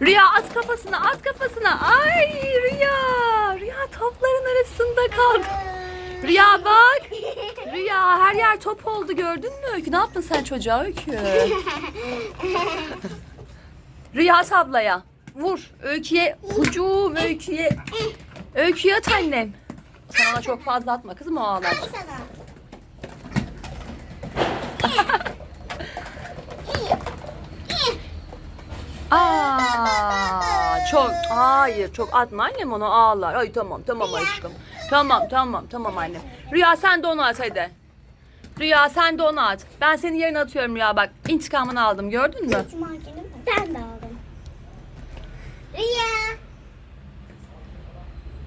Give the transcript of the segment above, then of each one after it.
Rüya at kafasına at kafasına. Ay Rüya. Rüya topların arasında kaldı. Rüya bak. Rüya her yer top oldu gördün mü Öykü? Ne yaptın sen çocuğa Öykü? Rüya at ablaya. Vur. Öyküye. Hücum Öyküye. Öyküye at annem. Sen ona çok fazla atma kızım o ağlar. Sana. Aa, çok hayır çok atma annem onu ağlar. Ay tamam tamam aşkım. Tamam tamam tamam annem. Rüya sen de onu at hadi. Rüya sen de onu at. Ben seni yerine atıyorum Rüya bak. İntikamını aldım gördün mü? Ben de aldım. Rüya.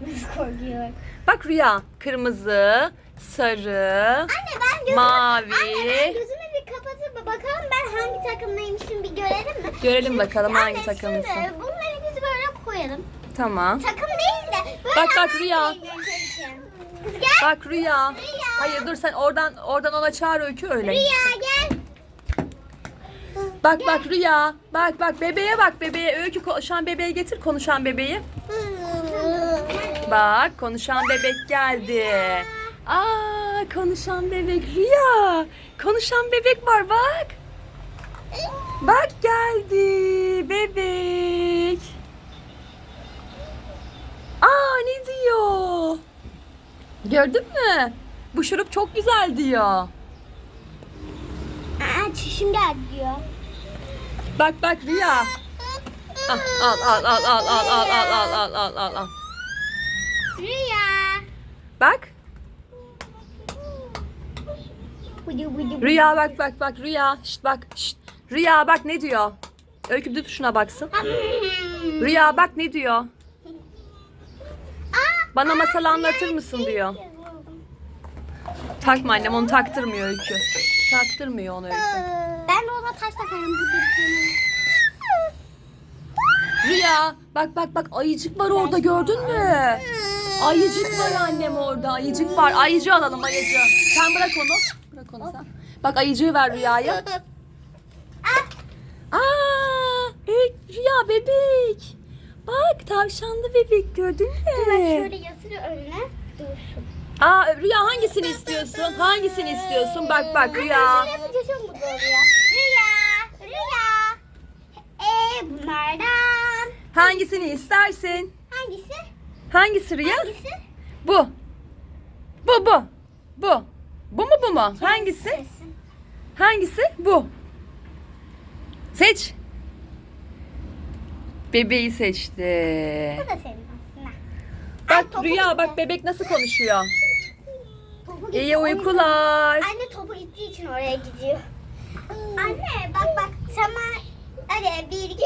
Nasıl korkuyor? Bak Rüya kırmızı, sarı, Anne ben gözümü, Mavi. Anne ben gözümü bir kapatıp bakalım ben hangi takımdaymışım bir görelim mi? Görelim bakalım hangi Anne, takımlısın. Şimdi bunları biz böyle koyalım. Tamam. Takım değil de böyle Bak, bak, Rüya. Kız gel. Bak Rüya. Hayır dur sen oradan oradan ona çağır öykü öyle. Rüya gel. Bak bak Rüya. Bak bak bebeğe bak bebeğe. Öykü konuşan bebeği getir konuşan bebeği. Bak konuşan bebek geldi. Aa konuşan bebek Rüya. Konuşan bebek var bak. Bak geldi bebek. Aa ne diyor? Gördün mü? Bu şurup çok güzel diyor. Aa çişim geldi diyor. Bak bak Rüya. Al al al al al al al al al al al al al. Rüya. Bak. Rüya bak bak bak Rüya. Şşt bak. Şşt. Rüya bak ne diyor? Öykü dur şuna baksın. Rüya bak ne diyor? Bana masal anlatır mısın diyor. Takma annem onu taktırmıyor Öykü. Taktırmıyor onu Öykü. Ben de ona taş takarım bu Rüya bak bak bak ayıcık var orada gördün mü? Ayıcık var annem orada. Ayıcık var. Ayıcı alalım ayıcı. Sen bırak onu. Bırak onu sen. Bak ayıcığı ver Rüya'ya. Aa, Ey, Rüya bebek. Bak tavşanlı bebek gördün mü? Şöyle yatır önüne dursun. Aa Rüya hangisini istiyorsun? Hangisini istiyorsun? Bak bak Rüya. Şöyle. Rüya. Rüya. Ee bunlardan. Hangisini istersin? Hangisi? Hangisi Rüya? Hangisi? Bu. Bu bu. Bu. Bu mu bu mu? Hangisi? Hangisi? Bu. Seç. Bebeği seçti. Bu da senin aslında. Ay, Bak topu Rüya gitti. bak bebek nasıl konuşuyor. Topu gitti, İyi o yüzden- uykular. Anne topu gittiği için oraya gidiyor. Anne bak bak sen bana... Hadi bir iki.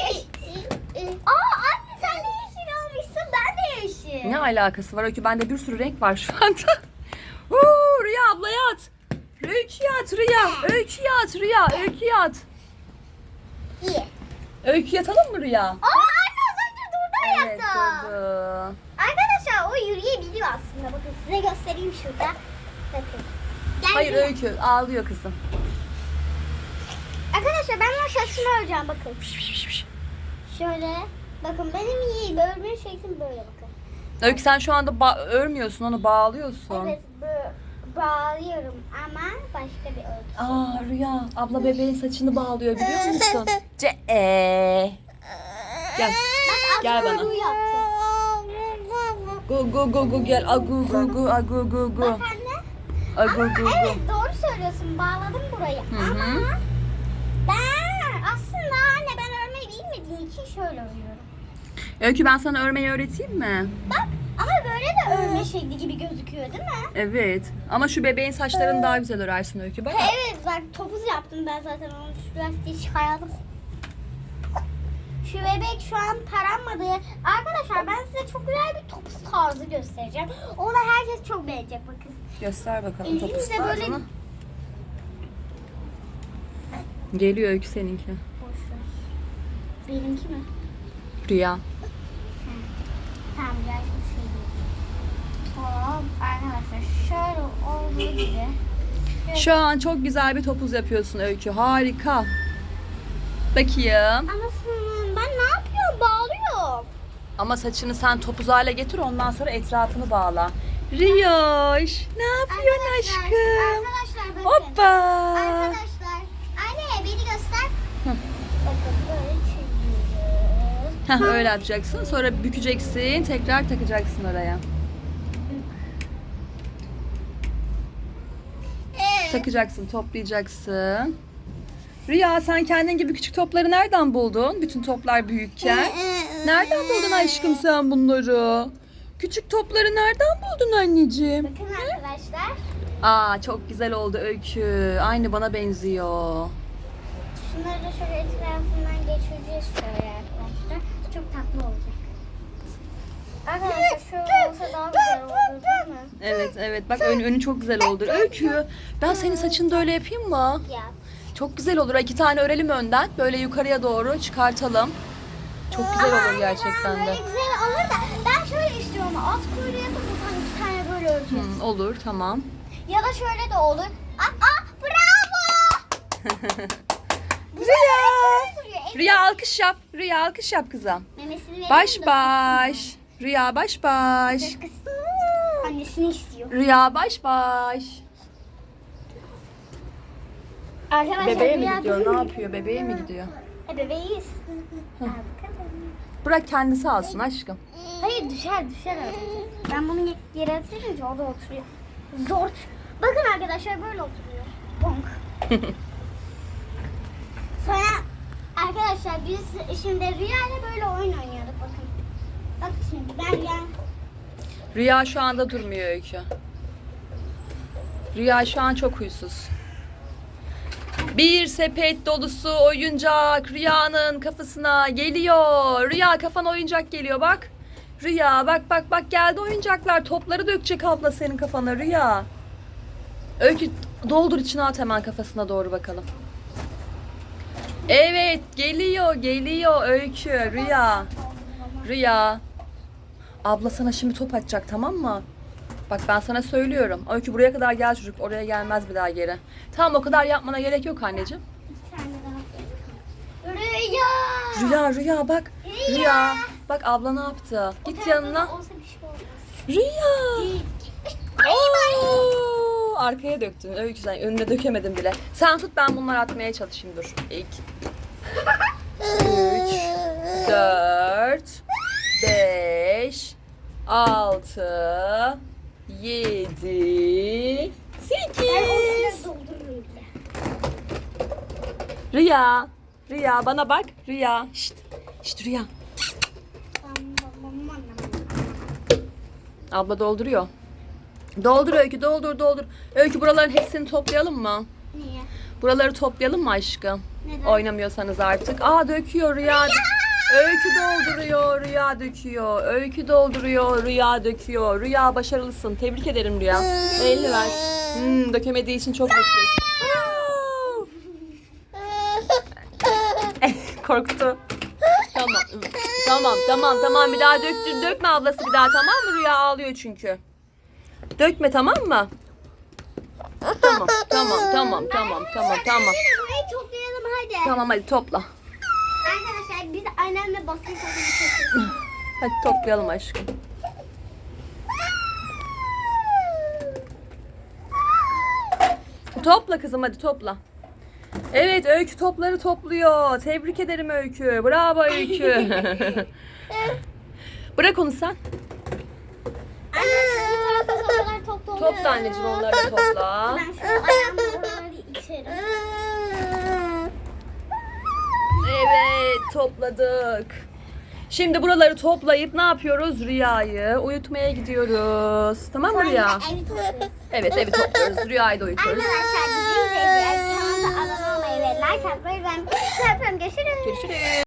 Aa anne sen de yeşil almışsın ben de yeşil. Ne alakası var Öykü? Bende bir sürü renk var şu anda. Huu, Rüya ablaya at. Öyküye at Rüya. Öyküye at Rüya. Öyküye at. İyi. Öyküye atalım mı Rüya? Aa anne az önce durdu Evet ayakta. durdu. Arkadaşlar o yürüyebiliyor aslında. Bakın size göstereyim şurada. Bakın. Gel Hayır buraya. Öykü ağlıyor kızım. Arkadaşlar ben onun şaşını öreceğim bakın. Şöyle. Bakın benim iyi. Örme şeklim böyle bakın. Öykü sen şu anda ba- örmüyorsun onu bağlıyorsun. Evet bağlıyorum ama başka bir örgü. Aa Rüya abla bebeğin saçını bağlıyor biliyor musun? Ce ee. Gel. Bak Gel bana. Gu gu gu gu gel. Agu gu gu agu gu gu. Bak anne. Agu gu gu. evet doğru söylüyorsun. Bağladım burayı. Hı hı. Ama ben aslında anne ben örmeyi bilmediğim için şöyle örüyorum. Öykü ben sana örmeyi öğreteyim mi? Bak ama böyle de örme şekli gibi gözüküyor değil mi? Evet. Ama şu bebeğin saçlarını daha güzel örersin Öykü bak. Evet bak topuz yaptım ben zaten onu şu lastiği çıkardım. Şu bebek şu an taranmadı. Arkadaşlar ben size çok güzel bir topuz tarzı göstereceğim. Onu herkes çok beğenecek bakın. Göster bakalım Elimizle topuz böyle- tarzını. Geliyor Öykü seninki. Boş ver. Benimki mi? Rüya. Tamam gel şimdi şey Hop arkadaşlar şöyle olduğu gibi. Şu an çok güzel bir topuz yapıyorsun Öykü. Harika. Bakayım. Anasını ben ne yapıyorum? Ama saçını sen topuz hale getir ondan sonra etrafını bağla. Riyoş ne yapıyorsun Arkadaşlar, aşkım? Arkadaşlar bakın. Hoppa. Arkadaşlar. Anne beni göster. Bakın böyle çeviriyoruz. Heh, öyle yapacaksın. Sonra bükeceksin. Tekrar takacaksın oraya. Takacaksın, toplayacaksın. Rüya sen kendin gibi küçük topları nereden buldun? Bütün toplar büyükken. Nereden buldun aşkım sen bunları? Küçük topları nereden buldun anneciğim? Bakın arkadaşlar. Aa çok güzel oldu Öykü. Aynı bana benziyor. Şunları da şöyle etrafından geçireceğiz şöyle. Çok tatlı olacak. Arkadaşlar şöyle olsa daha güzel olur değil mi? Evet evet bak ön, önü çok güzel oldu. Öykü ben senin saçını da öyle yapayım mı? Ya. Çok güzel olur. İki tane örelim önden. Böyle yukarıya doğru çıkartalım. Çok güzel olur gerçekten de. Böyle güzel olur da ben şöyle istiyorum. At kuyruğu yapıp buradan iki tane böyle öreceğiz. Hmm, olur tamam. Ya da şöyle de olur. Aa, aa bravo! Rüya! Rüya alkış yap. Rüya alkış yap kızım. Memesini verelim Baş baş. Rüya baş baş. Annesini istiyor. Rüya baş baş. Arkadaşlar Bebeğe mi gidiyor? Ne yapıyor? Bebeğe mi gidiyor? E bakalım. Bırak kendisi alsın aşkım. Hayır düşer düşer artık. Ben bunu ye- yere atınca orada oturuyor. Zor. Bakın arkadaşlar böyle oturuyor. Bonk. Sonra arkadaşlar biz şimdi Rüya ile böyle oyun oynuyorduk bakın. Bak şimdi ben gel. Rüya şu anda durmuyor Öykü. Rüya şu an çok huysuz. Bir sepet dolusu oyuncak Rüya'nın kafasına geliyor. Rüya kafana oyuncak geliyor bak. Rüya bak bak bak geldi oyuncaklar. Topları dökecek abla senin kafana Rüya. Öykü doldur içine at hemen kafasına doğru bakalım. Evet geliyor geliyor Öykü Rüya. Rüya. Abla sana şimdi top atacak tamam mı? Bak ben sana söylüyorum. Öykü buraya kadar gel çocuk. Oraya gelmez bir daha geri. Tamam o kadar yapmana gerek yok anneciğim. Rüya. Rüya Rüya bak. Rüya. Bak abla ne yaptı? Git yanına. Olsa bir şey. Rüya. Oo, arkaya döktün. Öykü sen önüne dökemedim bile. Sen tut ben bunları atmaya çalışayım dur. İlk. Üç. Dört. Beş. Altı. Yedi. Ben o Sekiz. sırada doldururum bile. Rüya. Rüya bana bak. Rüya. Şşt. Şşt Rüya. Abla dolduruyor. Doldur Öykü doldur doldur. Öykü buraların hepsini toplayalım mı? Niye? Buraları toplayalım mı aşkım? Neden? Oynamıyorsanız artık. Aa döküyor Rüya. Öykü dolduruyor, Rüya döküyor. Öykü dolduruyor, Rüya döküyor. Rüya başarılısın. Tebrik ederim Rüya. Elini ver. Hmm, dökemediği için çok mutluyuz. Korktu. Tamam. Tamam, tamam, tamam. Bir daha döktür, dökme ablası bir daha tamam mı? Rüya ağlıyor çünkü. Dökme tamam mı? Tamam, tamam, tamam, tamam, tamam, tamam. Burayı toplayalım hadi. Tamam hadi topla. Arkadaşlar biz annemle basın çekiyoruz. Hadi toplayalım aşkım. Topla kızım hadi topla. Evet Öykü topları topluyor. Tebrik ederim Öykü. Bravo Öykü. Bırak onu sen. Anne şu tarafa kadar topla. Anneciğim onları da topla. Ben şu ayağımla oraları iterim. Evet topladık. Şimdi buraları toplayıp ne yapıyoruz? Rüyayı uyutmaya gidiyoruz. Tamam mı Rüya? Evi topluyoruz. Evet evi topluyoruz. Rüyayı da uyutuyoruz. Arkadaşlar bizi izleyin. Kanalımıza abone olmayı ve like atmayı ben. Görüşürüz. Görüşürüz.